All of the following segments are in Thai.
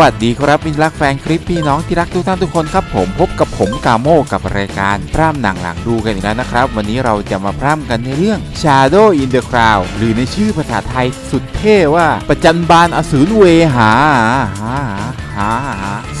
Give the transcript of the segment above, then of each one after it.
วัสดีครับมินรักแฟนคลิปพี่น้องที่รักทุกท่านทุกคนครับผมพบกับผมกาโมกับรายการพร่ำหนังหลังดูกันอีกแล้วนะครับ วันนี้เราจะมาพร่ำกันในเรื่อง Shadow in the Cloud หรือในชื่อภาษาไทยสุดเท่ว่า ประจันบานอสูรเวหา หา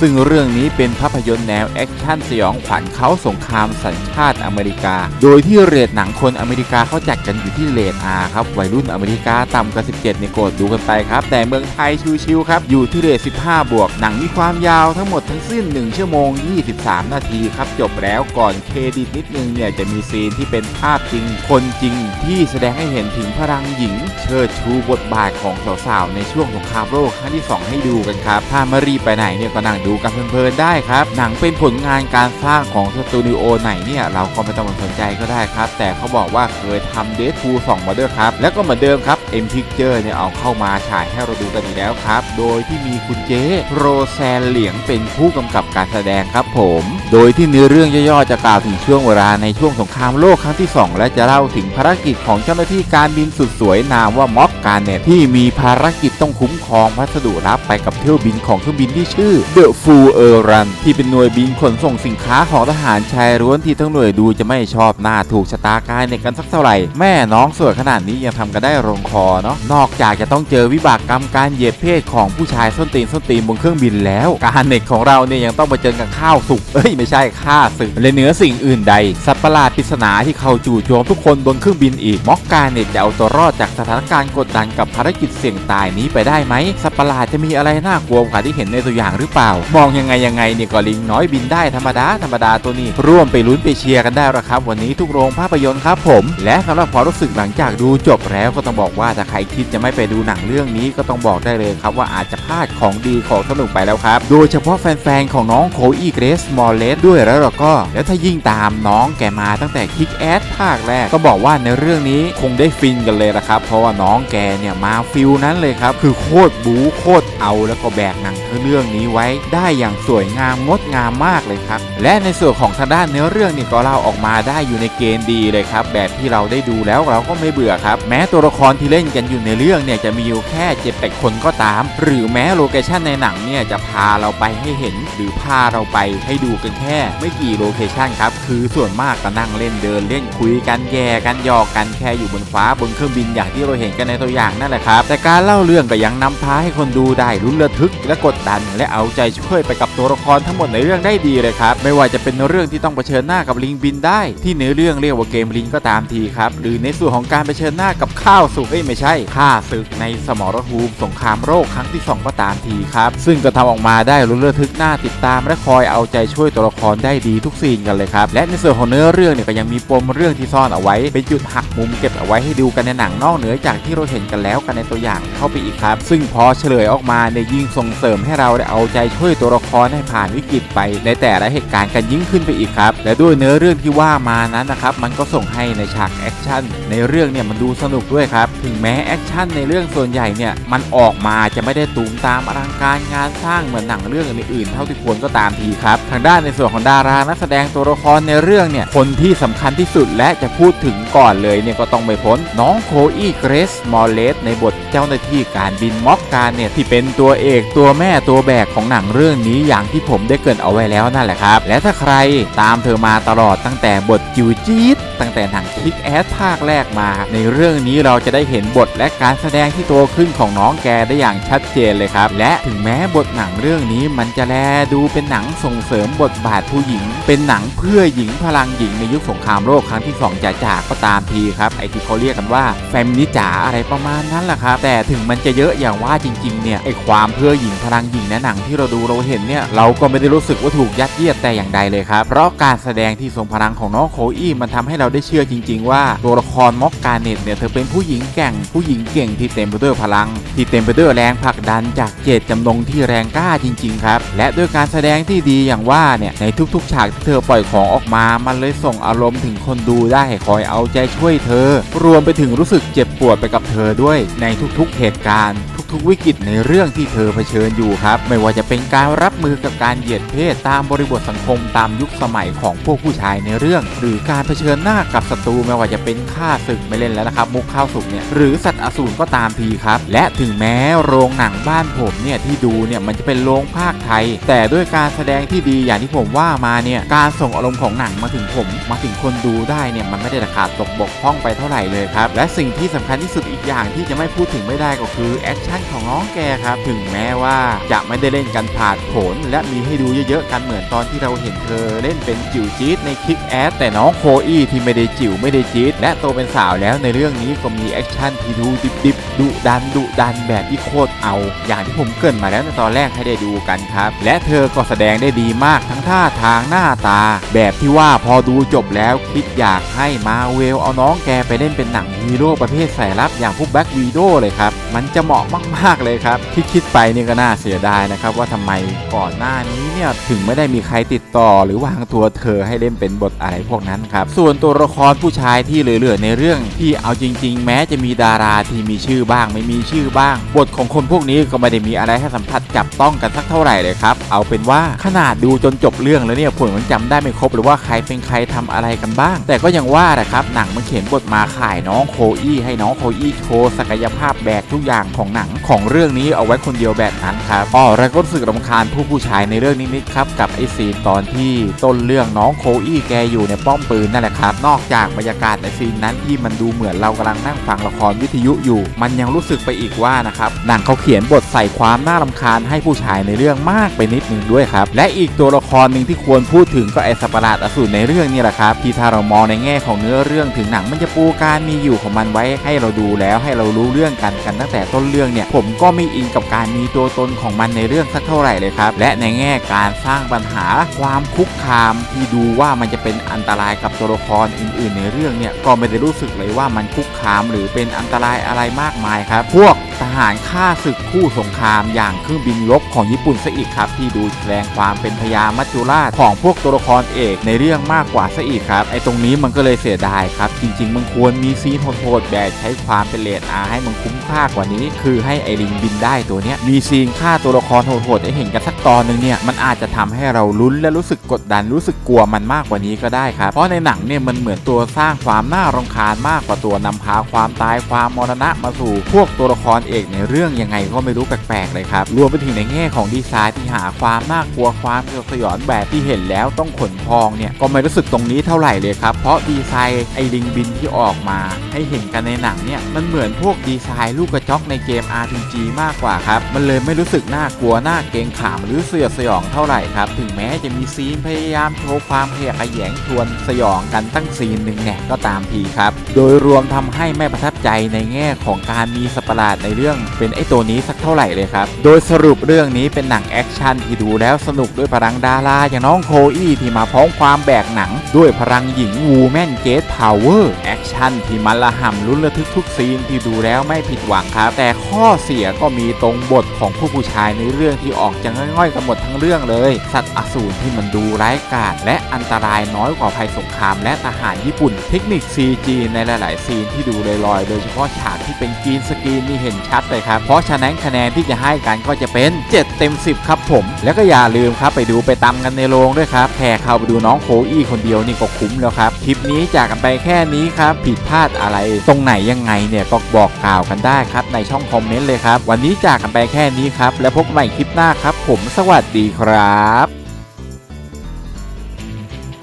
ซึ่งเรื่องนี้เป็นภาพยนตร์แนวแอคชั่นสยองขวัญเขาสงครามสัญชาติอเมริกา โดยที่เรทหนังคนอเมริกาเขาจัดกันอยู่ที่เรท R ครับ วัยรุ่นอเมริกาต่ำกว่า 17ในยโกรธดูกันไปครับ แต่เมืองไทยชิวๆครับ อยู่ที่เรท15 บวก หนังมีความยาวทั้งหมดทั้งสิ้น 1 ชั่วโมง 23 นาทีครับ จบแล้วก่อนเครดิตนิดนึงเนี่ยจะมีซีนที่เป็นภาพจริง คนจริงที่แสดงให้เห็นถึงพลังหญิง เชิดชูบทบาทของสาวๆในช่วงสงครามโลก รั้งที่ 2 ให้ดูกันครับ ถ้าไม่รีบไปไหนเนี่ยก็นั่งดูกันเพลินๆได้ครับ หนังเป็นผลงานการสร้างของสตูดิโอไหนเนี่ยเราก็ไม่ต้องมสนใจก็ได้ครับ แต่เขาบอกว่าเคยทำเดทพูสองมาด้วยครับ แล้วก็เหมือนเดิมครับ M Picture เนี่ยเอาเข้ามาฉายให้เราดูกันอีกแล้วครับ โดยที่มีคุณเจโรแซนเหลียงเป็นผู้กำกับการแสดงครับผม โดยที่เนื้อเรื่องย่อๆจะกล่าวถึงช่วงเวลาในช่วงสงครามโลกครั้งที่ 2 และจะเล่าถึงภารกิจของเจ้าหน้าที่การบินสุดสวยนามว่าม็อกการเน็ตที่มีภารกิจต้องคุ้มครองพัสดุลับไปกับเที่ยวบินของเครื่องบินที่ชื่อ The Full e r Run ที่เป็นหน่วยบินขนส่งสินค้าของทหารชายร้วนที่ทั้งหน่วยดูจะไม่ชอบหน้าถูกชะตากายในกันสักเท่าไหร่ แม่น้องสวยขนาดนี้ยังทำกันได้ลงคอเนาะนอกจากจะต้องเจอวิบากกรรมการเหยียดเพศของผู้ชายส้นตีนส้นตีนบนเครื่องบินแล้ว การเน็ตของเราเนี่ยยังต้องมาเจอกับข้าวสุกเอ้ยไม่ใช่ข้าศึกและเหนือสิ่งอื่นใด สัตว์ประหลาดปริศนาที่เขาจู่โจมทุกคนบนเครื่องบินอีกม็อกการเน็ตจะเอาตัวรอดจากสถานการณ์กดดันกับภารกิจเสี่ยงตายนี้ไปได้ไหมสัตว์ประหลาดจะมีอะไรน่ากลัวกว่าที่เห็นในตัวอย่างหรือเปล่า มองยังไงยังไงเนี่ยก็ลิงน้อยบินได้ธรรมดาธรรมดาตัวนี้ ร่วมไปลุ้นไปเชียร์กันได้ล้วครับ วันนี้ทุกโรงภาพยนตร์ครับผม และสำหรับความรู้สึกหลังจากดูจบแล้วก็ต้องบอกว่าถ้าใครคิดจะไม่ไปดูหนังเรื่องนี้ก็ต้องบอกได้เลยครับว่าอาจจะพลาดของดีของสนุกไปแล้วครับ โดยเฉพาะแฟนๆของน้องโคอีเกรสมอลเลสด้วยแล้วเราก็ แล้วถ้ายิ่งตามน้องแกมาตั้งแต่คิกแอดภาคแรกก็บอกว่าในเรื่องนี้คงได้ฟินกันเลยละครับ เพราะว่าน้องแกเนี่ยมาฟิลนั้นเลยครับคือโคตรบู๊โคตรเอาแล้วก็แบกหนังทั้ง เรื่องนี้ไว้ได้อย่างสวยงามงดงามมากเลยครับ และในส่วนของทางด้านเนื้อเรื่องนี่ก็เล่าออกมาได้อยู่ในเกณฑ์ดีเลยครับ แบบที่เราได้ดูแล้วเราก็ไม่เบื่อครับ แม้ตัวละครที่เล่นกันอยู่ในเรื่องเนี่ยจะมีอยู่แค่เจ็ดแปดคนก็ตาม หรือแม้โลเคชันในหนังเนี่ยจะพาเราไปให้เห็น หรือพาเราไปให้ดูกันแค่ ไม่กี่โลเคชันครับคือส่วนมากก็นั่งเล่นเดินเล่นคุยกันแย่กันหยอกกันแค่อยู่บนฟ้าบนเครื่องบินอย่างที่เราเห็นกันในตัวอย่างนั่นแหละครับแต่การเล่าเรื่องก็ยังนำพาให้คนดูได้ลุ้นระทึกและกดดัน และเอาใจช่วยไปกับตัวละครทั้งหมดในเรื่องได้ดีเลยครับ ไม่ว่าจะเป็นเรื่องที่ต้องเผชิญหน้ากับลิงบินได้ ที่เนื้อเรื่องเรียกว่าเกมลิงก็ตามทีครับ หรือในส่วนของการเผชิญหน้ากับข้าวสุกเอ้ยไม่ใช่ข้าศึกในสมรภูมิสงครามโรคครั้งที่ 2 ก็ตามทีครับ ซึ่งก็ทำออกมาได้ลุ้นระทึกหน้าติดตามและคอยเอาใจช่วยตัวละครได้ดีทุกซีนกันเลยครับ และในส่วนของเนื้อเรื่องเนี่ยก็ยังมีปมเรื่องที่ซ่อนเอาไว้ เป็นจุดหักมุมเก็บเอาไว้ให้ดูกันในหนังนอกเหนือจากที่เราเห็นกันแล้วกันในตัวอย่างเข้าไปอีกครับ ซึ่งพอเฉลยออกมาเนี่ยยิ่งส่งเสริมให้เราได้เอาใจช่วยตัวละครให้ผ่านวิกฤตไป ในแต่ละเหตุการณ์กันยิ่งขึ้นไปอีกครับ และด้วยเนื้อเรื่องที่ว่ามานั้นนะครับมันก็ส่งให้ในฉากแอคชั่นในเรื่องเนี่ยมันดูสนุกด้วยครับถึงแม้แอคชั่นในเรื่องส่วนใหญ่เนี่ยมันออกมาจะไม่ได้ตูมตามอลังการงานสร้างเหมือนหนังเรื่องอื่นๆเท่าที่ควรก็ตามทีครับ ทางด้านในส่วนของดารานักแสดงตัวละครในเรื่องเนี่ยคนที่สำคัญที่สุดและจะพูดถึงก่อนเลยเนี่ยก็ต้องไม่พ้น น้องโคอีเกรสมอลเลสในบทเจ้าหน้าที่การบินม็อกการเนี่ยที่เป็นตัวเอกตัวแม่ตัวแบกของหนังเรื่องนี้อย่างที่ผมได้เกินเอาไว้แล้วนั่นแหละครับ และถ้าใครตามเธอมาตลอดตั้งแต่บทจิวจี๊ดตั้งแต่หนังคิกแอสภาคแรกมา ในเรื่องนี้เราจะได้เห็นบทและการแสดงที่โตขึ้นของน้องแกได้อย่างชัดเจนเลยครับ และถึงแม้บทหนังเรื่องนี้มันจะแลดูเป็นหนังส่งเสริมบทบาทผู้หญิง เป็นหนังเพื่อหญิงพลังหญิงในยุคสงครามโลกครั้งที่2จ๋าจากก็ตามทีครับไอที่เขาเรียกกันว่าแฟมินิจ๋าอะไรประมาณนั้นแหละครับแต่ถึงมันจะเยอะอย่างว่าจริงๆเนี่ยไอความเพื่อหญิงพลังหญิงในหนังที่เราดูเราเห็นเนี่ยเราก็ไม่ได้รู้สึกว่าถูกยัดเยียดแต่อย่างใดเลยครับเพราะการแสดงที่ทรงพลังของน้องโคอี้มันทำให้เราได้เชื่อจริง ๆ ว่าตัวละครม็อกการเน็ตเนี่ยเธอเป็นผู้หญิงแกร่งผู้หญิงเก่งที่เต็มไปด้วยพลัง ที่เต็มไปด้วยแรงผลักดันจากเจตจำนงที่แรงกล้าจริง ๆ ครับ และด้วยการแสดงที่ดีอย่างว่าเนี่ยในทุกๆ ฉากที่เธอปล่อยของออกมา มันเลยส่งอารมณ์ถึงคนดูได้คอยเอาใจช่วยเธอ รวมไปถึงรู้สึกเจ็บปวดไปกับเธอด้วยในทุกๆเหตุการณ์ ทุกวิกฤตในเรื่องที่เธอเผชิญอยู่ครับ ไม่ว่าจะเป็นการรับมือกับการเหยียดเพศตามบริบทสังคมตามยุคสมัยของพวกผู้ชายในเรื่อง หรือการเผชิญหน้ากับศัตรูไม่ว่าจะเป็นข้าศึกไม่เล่นแล้วนะครับมุกข้าวสุกเนี่ยหรือสัตว์อสูรก็ตามทีครับ และถึงแม้โรงหนังบ้านผมเนี่ยที่ดูเนี่ยมันจะเป็นโรงภาคไทย แต่ด้วยการแสดงที่ดีอย่างที่ผมว่ามาเนี่ยการส่งอารมณ์ของหนังมาถึงผม มาถึงคนดูได้เนี่ยมันไม่ได้ขาดตกบกพร่องไปเท่าไหร่เลยครับและสิ่งที่สำคัญที่สุดอีกอย่างที่จะไม่พูดถึงไม่ได้ก็คือแอคชั่นของน้องแกครับ ถึงแม้ว่าจะไม่ได้เล่นกันผ่านผล และมีให้ดูเยอะๆกันเหมือนตอนที่เราเห็นเธอเล่นเป็นจิ๋วจี๊ดในคิกแอสแต่น้องโคอี้ที่ไม่ได้จิ๋วไม่ได้จี๊ดและโตเป็นสาวแล้วในเรื่องนี้ก็มีแอคชั่นที่ดูดิบๆดุดันดุดันแบบที่โคตรเอา อย่างที่ผมเกินมาแล้วในตอนแรกให้ได้ดูกันครับ และเธอก็แสดงได้ดีมากทั้งท่าทางหน้าตา แบบที่ว่าพอดูจบแล้วคิดอยากให้มาเวลเอาน้องแกไปเล่นเป็นหนัง ฮีโร่ประเภทสายลับอย่างพวกแบ็กวีโดเลยครับ มันจะเหมาะมากๆเลยครับ ที่คิดไปนี่ก็น่าเสียดายนะครับว่าทำไมก่อนหน้านี้เนี่ยถึงไม่ได้มีใครติดต่อ หรือวางตัวเธอให้เล่นเป็นบทอะไรพวกนั้นครับ ส่วนตัวละครผู้ชายที่เหลือๆในเรื่องที่เอาจริง ๆ แม้จะมีดาราที่มีชื่อบ้าง ไม่มีชื่อบ้าง บทของคนพวกนี้ก็ไม่ได้มีอะไรให้สัมผัสจับต้องกันสักเท่าไหร่เลยครับ เอาเป็นว่าขนาดดูจนจบเรื่องแล้วเนี่ยผมยังจำได้ไม่ครบหรือว่าใครเป็นใครทำอะไรกันบ้าง แต่ก็ยังว่านะครับหนังมันเขียนบทมาขายน้องโคอี้ให้น้องโคอี้โชว์ศักยภาพแบกทุกอย่างของหนังของเรื่องนี้เอาไว้คนเดียวแบบนั้นครับอ๋อแล้วก็รู้สึกรำคาญผู้ผู้ชายในเรื่องนี้นิดๆครับกับไอซีนตอนที่ต้นเรื่องน้องโคอี้แกอยู่ในป้อมปืนนั่นแหละครับนอกจากบรรยากาศในซีนนั้นที่มันดูเหมือนเรากำลังนั่งฟังละครวิทยุอยู่ มันยังรู้สึกไปอีกว่านะครับหนังเขาเขียนบทใส่ความน่ารำคาญให้ผู้ชายในเรื่องมากไปนิดนึงด้วยครับและอีกตัวละครหนึ่งที่ควรพูดถึงก็ไอสัปราดอสูรในเรื่องนี่แหละครับที่ถ้าเรามองในแง่ของเนื้อเรื่องถึงหนังมันจะปูการมีอยู่ของมันไว้ให้เราดูแล้วให้เรารู้เรื่องกันกันตั้งแต่ต้นเรื่องเนี่ยผมก็ไม่อินกับการมีตัวตนของมันในเรื่องสักเท่าไหร่เลยครับ และในแง่การสร้างปัญหาความคุกคามที่ดูว่ามันจะเป็นอันตรายกับตัวละครอื่น ๆ ในเรื่องเนี่ยก็ไม่ได้รู้สึกเลยว่ามันคุกคามหรือเป็นอันตรายอะไรมากมายครับ พวก ทหารฆ่าศึกคู่สงครามอย่างเครื่องบินรบของญี่ปุ่นซะอีกครับ ที่ดูแสดงความเป็นพญามัจจุราชของพวกตัวละครเอกในเรื่องมากกว่าซะอีกครับไอตรงนี้มันก็เลยเสียดายครับ จริง ๆ มันควรมีซีนโหดๆแบบใช้ความเป็นเลดอาให้มันคุ้มค่ากว่านี้ คือให้ไอริงบินได้ตัวเนี้ยมีซีนฆ่าตัวละครโหดๆให้เห็นกันสักตอนหนึ่งเนี่ยมันอาจจะทำให้เราลุ้นและรู้สึกกดดันรู้สึกกลัวมันมากกว่านี้ก็ได้ครับเพราะในหนังเนี่ยมันเหมือนตัวสร้างความน่ารำคาญมากกว่าตัวนำพาความตายความมรณะมาสู่พวกตัวละครเเอกในเรื่องยังไงก็ไม่รู้แปลกๆเลยครับรวมไปถึงในแง่ของดีไซน์ที่หาความน่ากลัวความสยดสยองแบบที่เห็นแล้วต้องขนพองเนี่ยก็ไม่รู้สึกตรงนี้เท่าไหร่เลยครับเพราะดีไซน์ไอลิงบินที่ออกมาให้เห็นกันในหนังเนี่ยมันเหมือนพวกดีไซน์ลูกกระจอกในเกม RPG มากกว่าครับมันเลยไม่รู้สึกน่ากลัวน่าเกรงขามหรือเสยดสยองเท่าไหร่ครับถึงแม้จะมีซีนพยายามโชว์ความขยแยงชวนสยองกันตั้งซีนหนึ่งเนี่ยก็ตามทีครับโดยรวมทำให้ไม่ประทับใจในแง่ของการมีสัตว์ประหลาดในเรื่องเป็นไอตัวนี้สักเท่าไหร่เลยครับ โดยสรุปเรื่องนี้เป็นหนังแอคชั่นที่ดูแล้วสนุกด้วยพลังดาราอย่างน้องโคอี้ที่มาพ้อมความแบกหนัง ด้วยพลังหญิงวูแมนเกตพาวเวอร์แอคชั่นที่มันละห่ำลุ้นระทึกทุกซีนที่ดูแล้วไม่ผิดหวังครับ แต่ข้อเสียก็มีตรงบทของผู้ผู้ชายในเรื่องที่ออกจะง่อยๆกันหมดทั้งเรื่องเลย สัตว์อสูรที่มันดูร้ายกาจและอันตรายน้อยกว่าภัยสงครามและทหารญี่ปุ่น เทคนิค CG ในหลายๆ ซีนที่ดูลอยๆ โดยเฉพาะฉากที่เป็นกรีนสกรีนนี่เห็นชัดเลยครับ เพราะฉะนั้นคะแนนที่จะให้กันก็จะเป็น 7 เต็ม 10 ครับผม แล้วก็อย่าลืมครับไปดูไปตามกันในโรงด้วยครับแค่เข้าไปดูน้องโคอี้คนเดียวนี่ก็คุ้มแล้วครับ คลิปนี้จากกันไปแค่นี้ครับ ผิดพลาดอะไร ตรงไหนยังไงเนี่ยก็บอกกล่าวกันได้ครับ ในช่องคอมเมนต์เลยครับ วันนี้จากกันไปแค่นี้ครับ แล้วพบใหม่คลิปหน้าครับ ผมสวัสดีครับ